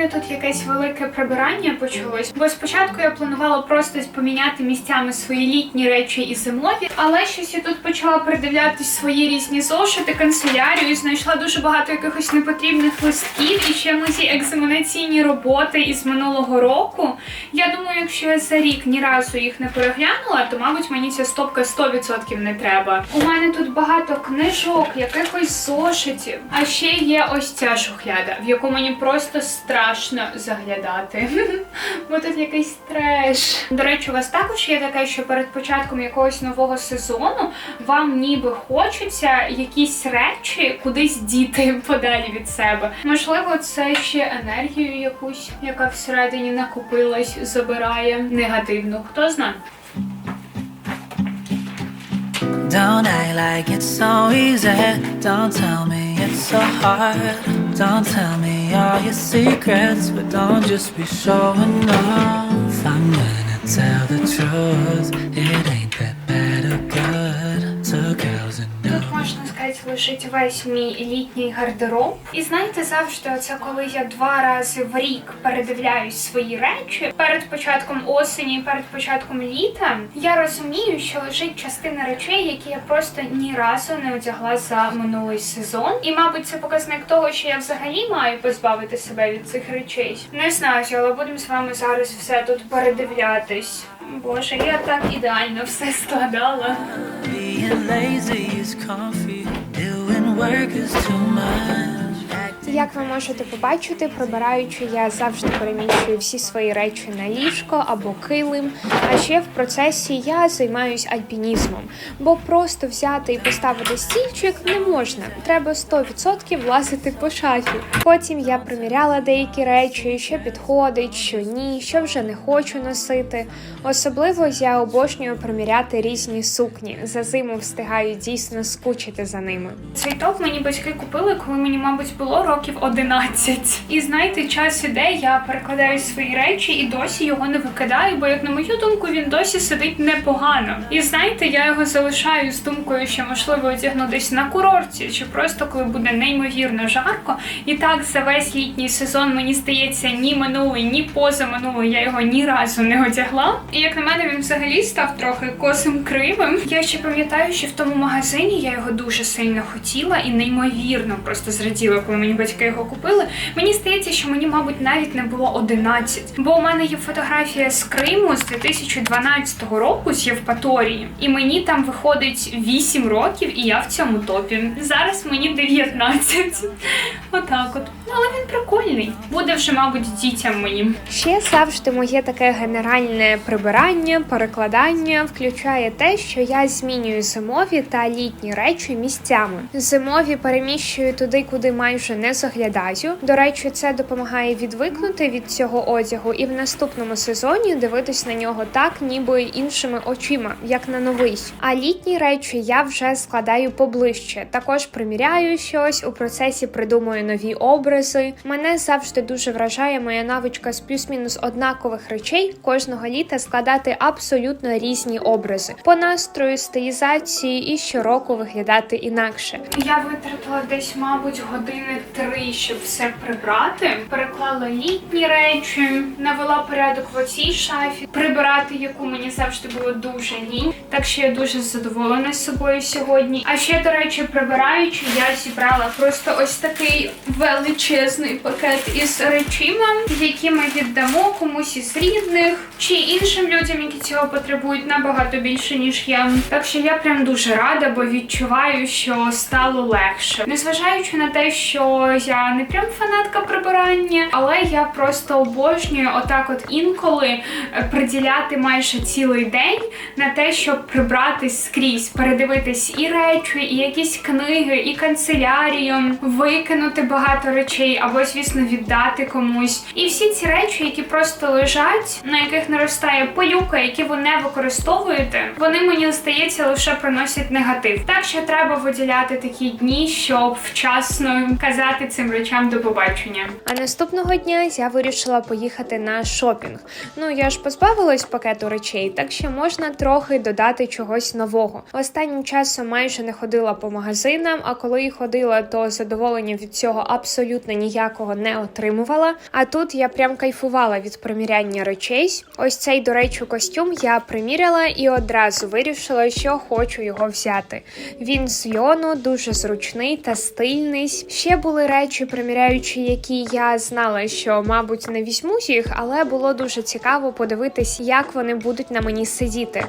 мене тут якесь велике прибирання почалось, бо спочатку я планувала просто поміняти місцями свої літні речі і зимові, але щось я тут почала передивлятись свої різні зошити, канцелярію, і знайшла дуже багато якихось непотрібних листків і ще мої екзаменаційні роботи із минулого року. Я думаю, якщо я за рік ні разу їх не переглянула, то мабуть мені ця стопка 100% не треба. У мене тут багато книжок, якихось зошитів. А ще є ось ця шухляда, в яку мені просто страшно заглядати. Бо тут якийсь треш. До речі, у вас також є таке, що перед початком якогось нового сезону вам ніби хочеться якісь речі кудись діти подалі від себе. Можливо, це ще енергію якусь, яка всередині накопилась, забирає негативну. Хто знає? Don't act like it's so easy. Don't tell me it's so hard. Don't tell me all your secrets, but don't just be showing off. I'm gonna tell the truth. Лежить весь мій літній гардероб. І знаєте, завжди оце коли я два рази в рік передивляюсь свої речі перед початком осені, перед початком літа. Я розумію, що лежить частина речей, які я просто ні разу не одягла за минулий сезон. І, мабуть, це показник того, що я взагалі маю позбавити себе від цих речей. Не знаю, але будемо з вами зараз все тут передивлятись. Боже, я так ідеально все складала. being lazy is comfy. Work is too much. Як ви можете побачити, прибираючи, я завжди переміщую всі свої речі на ліжко або килим. А ще в процесі я займаюсь альпінізмом, бо просто взяти і поставити стільчик не можна. Треба 100% влазити по шафі. Потім я приміряла деякі речі, що підходить, що ні, що вже не хочу носити. Особливо я обожнюю приміряти різні сукні. За зиму встигаю дійсно скучити за ними. Цей топ мені батьки купили, коли мені, мабуть, було років 11. І знаєте, час іде, я перекладаю свої речі і досі його не викидаю, бо, як на мою думку, він досі сидить непогано. І знаєте, я його залишаю з думкою, що можливо одягну десь на курорті, чи просто коли буде неймовірно жарко. І так за весь літній сезон мені здається, ні минулий, ні позаминулий я його ні разу не одягла. І як на мене, він взагалі став трохи косим кривим. Я ще пам'ятаю, що в тому магазині я його дуже сильно хотіла і неймовірно просто зраділа, коли мені батьки його купили. Мені здається, що мені, мабуть, навіть не було 11. Бо у мене є фотографія з Криму з 2012 року з Євпаторії, і мені там виходить 8 років, і я в цьому топі. Зараз мені 19. Отак от. Прикольний. Буде вже, мабуть, дітям моїм. Ще завжди моє таке генеральне прибирання, перекладання включає те, що я змінюю зимові та літні речі місцями. Зимові переміщую туди, куди майже не заглядаю. До речі, це допомагає відвикнути від цього одягу і в наступному сезоні дивитись на нього так, ніби іншими очима, як на новий. А літні речі я вже складаю поближче. Також приміряю щось у процесі придумую нові образи. Мене завжди дуже вражає моя навичка з плюс-мінус однакових речей кожного літа складати абсолютно різні образи по настрою, стилізації і щороку виглядати інакше. Я витратила десь, мабуть, години три, щоб все прибрати. Переклала літні речі, навела порядок в оцій шафі, прибирати яку мені завжди було дуже лінь. Так що я дуже задоволена собою сьогодні. А ще, до речі, прибираючи, я зібрала просто ось такий величезний пакет із речима, які ми віддамо комусь із рідних чи іншим людям, які цього потребують набагато більше, ніж я. Так що я прям дуже рада, бо відчуваю, що стало легше. Незважаючи на те, що я не прям фанатка прибирання, але я просто обожнюю отак, от інколи е, приділяти майже цілий день на те, щоб прибрати скрізь, передивитись і речі, і якісь книги, і канцелярію, викинути багато речей, або, звісно, віддати комусь. І всі ці речі, які просто лежать, на яких наростає пилюка, які ви не використовуєте, вони мені здається лише приносять негатив. Так що треба виділяти такі дні, щоб вчасно казати цим речам до побачення. А наступного дня я вирішила поїхати на шопінг. Ну я ж позбавилась пакету речей, так що можна трохи додати чогось нового. Останнім часом майже не ходила по магазинам, а коли ходила, то задоволення від цього абсолютно ніяк ніякого не отримувала. А тут я прям кайфувала від приміряння речей. Ось цей, до речі, костюм я приміряла і одразу вирішила, що хочу його взяти. Він з льону, дуже зручний та стильний. Ще були речі, приміряючи, які я знала, що, мабуть, не візьму їх, але було дуже цікаво подивитись, як вони будуть на мені сидіти.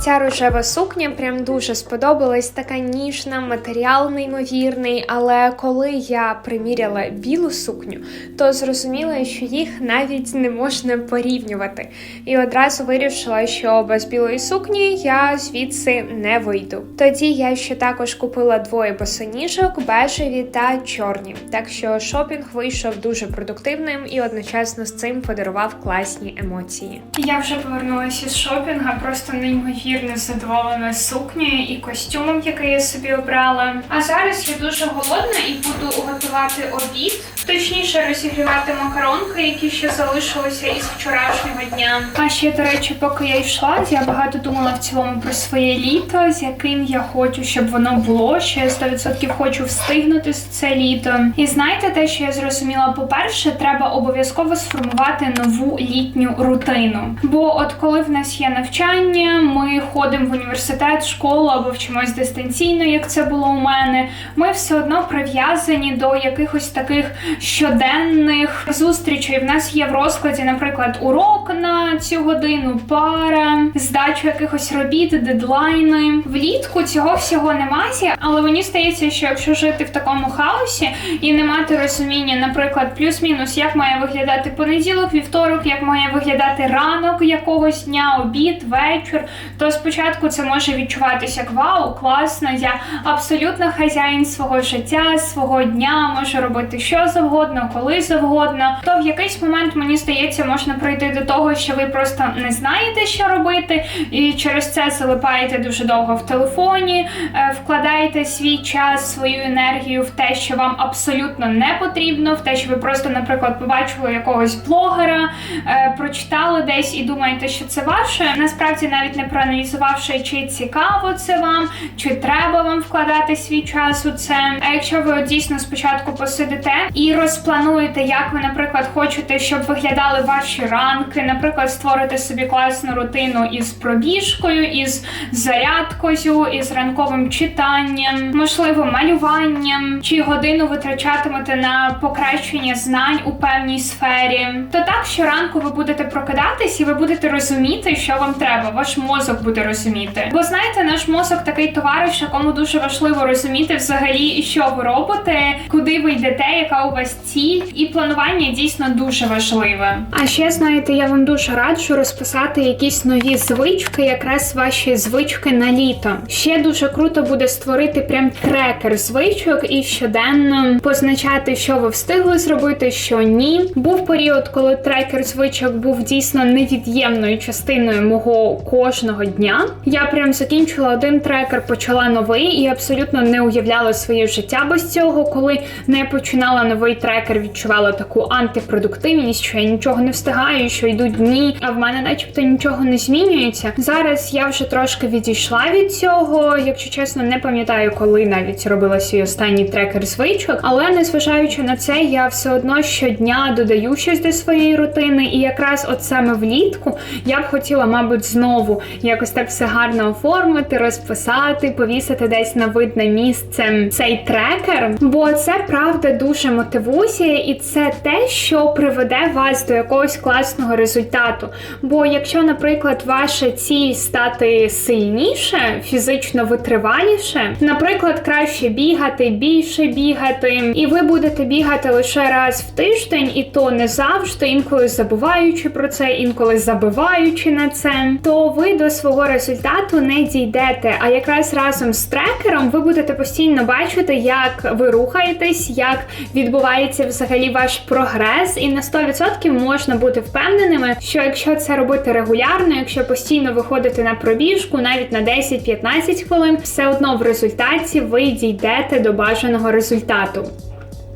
Ось ця рожева сукня прям дуже сподобалась. Така ніжна, матеріал неймовірний. Але коли я приміряла білу сукню, то зрозуміла, що їх навіть не можна порівнювати. І одразу вирішила, що без білої сукні я звідси не вийду. Тоді я ще також купила двоє босоніжок, бежеві та чорні. Так що шопінг вийшов дуже продуктивним і одночасно з цим подарував класні емоції. Я вже повернулася з шопінга, просто неймовірно задоволена сукнею і костюмом, який я собі обрала. А зараз я дуже голодна і буду готувати обід, точніше розігрівати макаронки, які ще залишилися із вчорашнього дня. А ще, до речі, поки я йшла, я багато думала в цілому про своє літо, з яким я хочу, щоб воно було. Що я 100% хочу встигнути з це літо. І знаєте, те, що я зрозуміла, по-перше, треба обов'язково сформувати нову літню рутину. Бо от коли в нас є навчання, ми ходимо в університет, школу або вчимось дистанційно, як це було у мене. Ми все одно прив'язані до якихось таких щоденних зустрічей. В нас є в розкладі, наприклад, урок на цю годину, пара, здачу якихось робіт, дедлайни. Влітку цього всього немає, але мені здається, що якщо жити в такому хаосі і не мати розуміння, наприклад, плюс-мінус, як має виглядати понеділок, вівторок, як має виглядати ранок якогось дня, обід, вечір, то спочатку це може відчуватися як вау, класно, я абсолютно хазяїн свого життя, свого дня, можу робити що завгодно, коли завгодно. То в якийсь момент мені здається, можна прийти до того, що ви просто не знаєте, що робити, і через це залипаєте дуже довго в телефоні, е, вкладаєте свій час, свою енергію в те, що вам абсолютно не потрібно, в те, що ви просто, наприклад, побачили якогось блогера, е, прочитали десь і думаєте, що це ваше. Насправді, навіть не проаналізувавши, чи цікаво це вам, чи треба вам вкладати свій час у це. А якщо ви дійсно спочатку посидите і розплануєте, як ви, наприклад, хочете, щоб виглядали ваші ранки, наприклад, створите собі класну рутину із пробіжкою, із зарядкою, із ранковим читанням, можливо, малюванням, чи годину витрачатимете на покращення знань у певній сфері, то так щоранку ви будете прокидатись і ви будете розуміти, що вам треба. Ваш мозок буде розуміти. Бо знаєте, наш мозок такий товариш, якому дуже важливо розуміти взагалі, що ви робите, куди ви йдете, яка у вас ціль, і планування дійсно дуже важливе. А ще знаєте, я вам дуже раджу розписати якісь нові звички, якраз ваші звички на літо. Ще дуже круто буде створити прям трекер звичок і щоденно позначати, що ви встигли зробити, що ні. Був період, коли трекер звичок був дійсно невід'ємною частиною мого кожного дня. Я прям закінчила один трекер, почала новий і абсолютно не уявляла своє життя без цього. Коли не починала новий трекер, відчувала таку антипродуктивність, що я нічого не встигаю, що йдуть дні, а в мене, начебто, нічого не змінюється. Зараз я вже трошки відійшла від цього. Якщо чесно, не пам'ятаю, коли навіть робила свій останній трекер звичок, але незважаючи на це, я все одно щодня додаю щось до своєї рутини, і якраз от саме влітку я б хотіла, мабуть, знову якось так все гарно оформити, розписати, повісити десь на видне місце цей трекер. Бо це правда дуже мотивує, і це те, що приведе вас до якогось класного результату. Бо якщо, наприклад, ваша ціль стати сильніше, фізично витриваліше, наприклад, краще бігати, більше бігати, і ви будете бігати лише раз в тиждень, і то не завжди, інколи забуваючи про це, інколи забиваючи на це, то ви до свого результату не дійдете. А якраз разом з трекером ви будете постійно бачити, як ви рухаєтесь, як відбувається взагалі ваш прогрес, і на 100% можна бути впевненими, що якщо це робити регулярно, якщо постійно виходити на пробіжку, навіть на 10-15 хвилин, все одно в результаті ви дійдете до бажаного результату.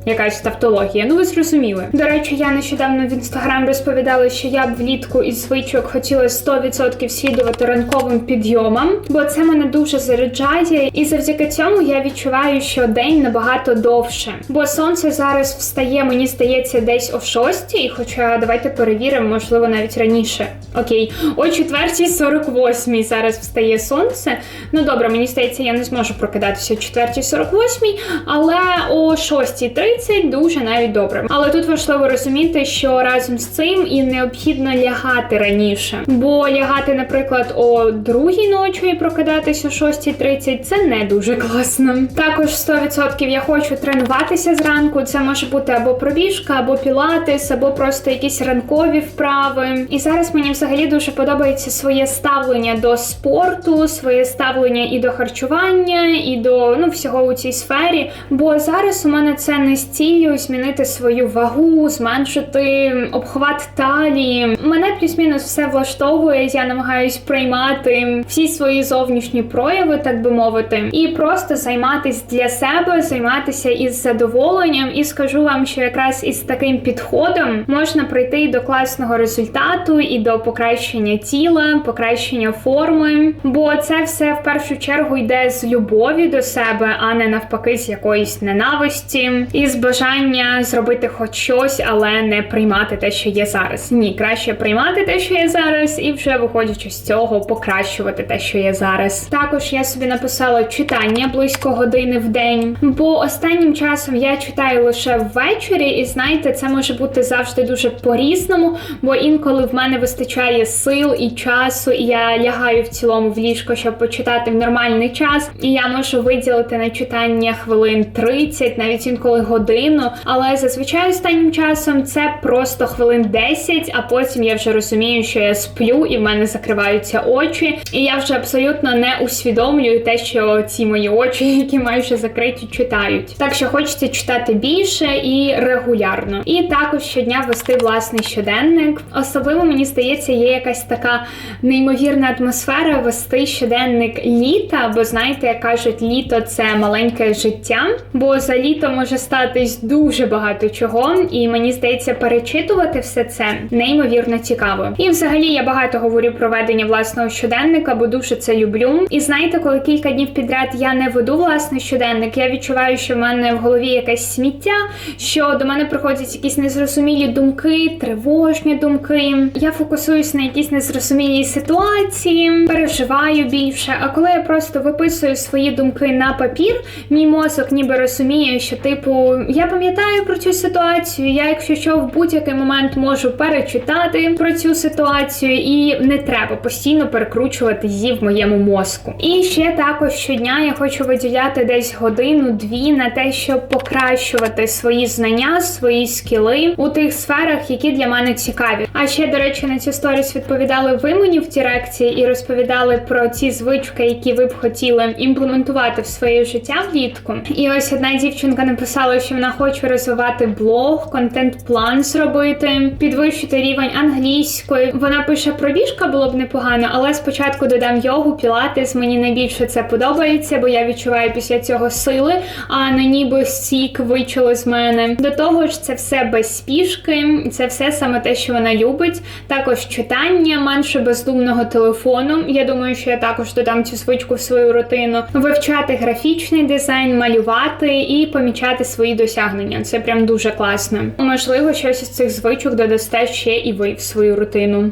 Якась тавтологія. Ну ви зрозуміли. До речі, я нещодавно в інстаграм розповідала, що я б влітку із звичок хотіла 100% слідувати ранковим підйомам, бо це мене дуже заряджає, і завдяки цьому я відчуваю, що день набагато довше. Бо сонце зараз встає, мені здається, десь о 6, хоча давайте перевіримо, можливо, навіть раніше. Окей, о 4.48 зараз встає сонце. Ну добре, мені здається, я не зможу прокидатися о 4.48, але о 6.30 дуже навіть добре. Але тут важливо розуміти, що разом з цим і необхідно лягати раніше. Бо лягати, наприклад, о другій ночі і прокидатись о 6.30 це не дуже класно. Також 100% я хочу тренуватися зранку. Це може бути або пробіжка, або пілатес, або просто якісь ранкові вправи. І зараз мені взагалі дуже подобається своє ставлення до спорту, своє ставлення і до харчування, і до ну всього у цій сфері. Бо зараз у мене це не з ціллю змінити свою вагу, зменшити обхват талії. Мене плюс-мінус все влаштовує. Я намагаюсь приймати всі свої зовнішні прояви, так би мовити, і просто займатися для себе, займатися із задоволенням. І скажу вам, що якраз із таким підходом можна прийти і до класного результату, і до покращення тіла, покращення форми. Бо це все в першу чергу йде з любові до себе, а не навпаки з якоїсь ненависті, і з бажання зробити хоч щось, але не приймати те, що є зараз. Ні, краще приймати те, що є зараз, і вже виходячи з цього, покращувати те, що є зараз. Також я собі написала читання близько години в день, бо останнім часом я читаю лише ввечері, і знаєте, це може бути завжди дуже по-різному, бо інколи в мене вистачає сил і часу, і я лягаю в цілому в ліжко, щоб почитати в нормальний час. І я можу виділити на читання хвилин 30, навіть інколи годину. Але зазвичай останнім часом це просто хвилин 10, а потім я вже розумію, що я сплю і в мене закриваються очі. І я вже абсолютно не усвідомлюю те, що ці мої очі, які майже закриті, читають. Так що хочеться читати більше і регулярно. І також щодня вести власний щоденник. Особливо мені здається, є якась така неймовірна атмосфера вести щоденник літа, бо знаєте, як кажуть, літо це маленьке життя, бо за літо може статись дуже багато чого, і мені здається, перечитувати все це неймовірно цікаво. І взагалі я багато говорю про ведення власного щоденника, бо дуже це люблю. І знаєте, коли кілька днів підряд я не веду власний щоденник, я відчуваю, що в мене в голові якесь сміття, що до мене приходять якісь незрозумілі думки, тривожні думки. Я фокусуюсь на якісь незрозумілій ситуації, переживаю більше. А коли я просто виписую свої думки на папір, мій мозок ніби розуміє, що типу я пам'ятаю про цю ситуацію. Я, якщо що, в будь-який момент можу перечитати про цю ситуацію, і не треба постійно перекручувати її в моєму мозку. І ще також щодня я хочу виділяти десь годину-дві на те, щоб покращувати свої знання, свої скіли у тих сферах, які для мене цікаві. А ще, до речі, на цю сторіс відповідали ви мені в Діректі і розповідали про ці звички, які ви б хотіли імплементувати в своє життя влітку. І ось одна дівчинка написала, що вона хоче розвивати блог, контент-план зробити, підвищити рівень англійської. Вона пише пробіжка було б непогано, але спочатку додам йогу, пілатес. Мені найбільше це подобається, бо я відчуваю після цього сили, а не ніби сік вичило з мене. До того ж, це все без спішки, це все саме те, що вона любить. Також читання, менше бездумного телефону. Я думаю, що я також додам цю звичку в свою рутину. Вивчати графічний дизайн, малювати і помічати свої досягнення. Це прям дуже класно. Можливо, щось із цих звичок додасте ще і ви в свою рутину.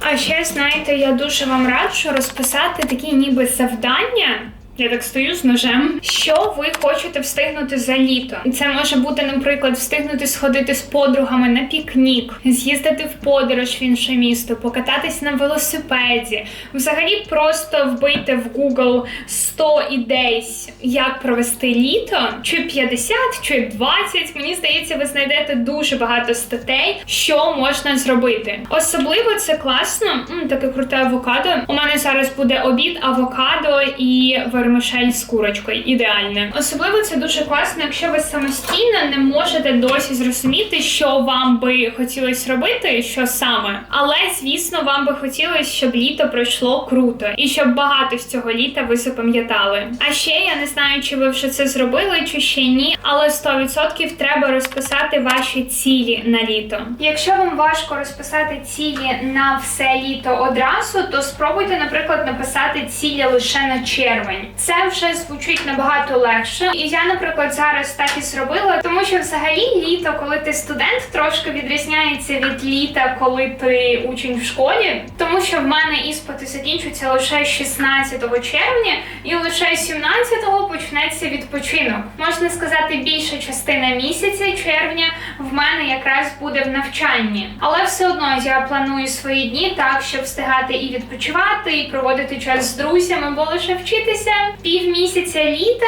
А ще знаєте, я дуже вам раджу розписати такі ніби завдання. Я так стою з ножем. Що ви хочете встигнути за літо? Це може бути, наприклад, встигнути сходити з подругами на пікнік, з'їздити в подорож в інше місто, покататись на велосипеді. Взагалі, просто вбийте в Google 100 ідей, як провести літо, чи 50, чи 20. Мені здається, ви знайдете дуже багато статей, що можна зробити. Особливо це класно. М, таке круте авокадо. У мене зараз буде обід, авокадо і вермишель вермишель з курочкою. Ідеальне. Особливо це дуже класно, якщо ви самостійно не можете досі зрозуміти, що вам би хотілося робити, що саме. Але звісно, вам би хотілося, щоб літо пройшло круто і щоб багато з цього літа ви запам'ятали. А ще я не знаю, чи ви вже це зробили, чи ще ні, але 100% треба розписати ваші цілі на літо. Якщо вам важко розписати цілі на все літо одразу, то спробуйте, наприклад, написати цілі лише на червень. Це вже звучить набагато легше. І я, наприклад, зараз так і зробила, тому що взагалі літо, коли ти студент, трошки відрізняється від літа, коли ти учень в школі, тому що в мене іспити закінчуються лише 16 червня, і лише 17-го почнеться відпочинок. Можна сказати, більша частина місяця червня в мене якраз буде в навчанні. Але все одно я планую свої дні так, щоб встигати і відпочивати, і проводити час з друзями, бо лише вчитися півмісяця літа.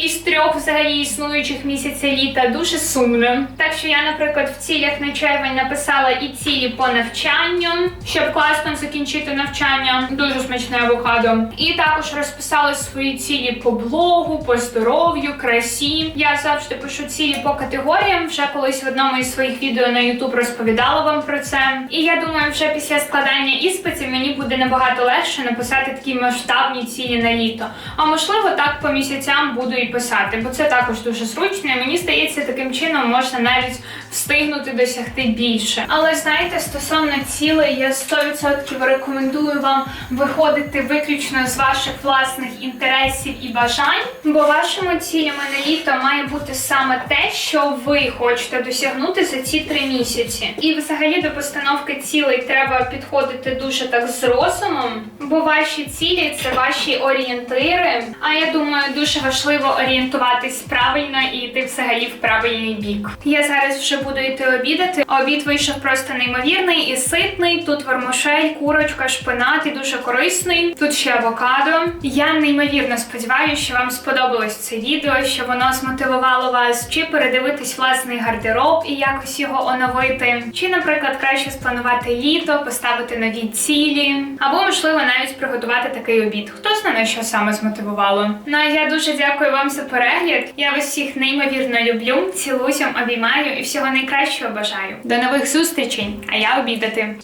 Із трьох взагалі існуючих місяця літа дуже сумно. Так що я, наприклад, в цілях на червень написала і цілі по навчанню, щоб класно закінчити навчання. Дуже смачне авокадо. І також розписала свої цілі по блогу, по здоров'ю, красі. Я завжди пишу цілі по категоріям. Вже колись в одному із своїх відео на YouTube розповідала вам про це. І я думаю, вже після складання іспитів мені буде набагато легше написати такі масштабні цілі на літо. А можливо, так по місяцям буду і писати, бо це також дуже зручно. І мені здається, таким чином можна навіть встигнути досягти більше. Але знаєте, стосовно цілей, я 100% рекомендую вам виходити виключно з ваших власних інтересів і бажань, бо вашими цілями на літо має бути саме те, що ви хочете досягнути за ці три місяці. І взагалі до постановки цілей треба підходити дуже так з розумом, бо ваші цілі це ваші орієнтири. А я думаю, дуже важливо орієнтуватись правильно і йти взагалі в правильний бік. Я зараз вже буду йти обідати. Обід вийшов просто неймовірний і ситний. Тут вермишель, курочка, шпинат і дуже корисний. Тут ще авокадо. Я неймовірно сподіваюся, що вам сподобалось це відео, що воно змотивувало вас чи передивитись власний гардероб і якось його оновити, чи, наприклад, краще спланувати літо, поставити нові цілі, або можливо навіть приготувати такий обід. Хто знає, що саме змотивувало. Ну а я дуже дякую за перегляд. Я вас всіх неймовірно люблю. Цілуюсь, обіймаю і всього найкращого бажаю. До нових зустрічей! А я обідати.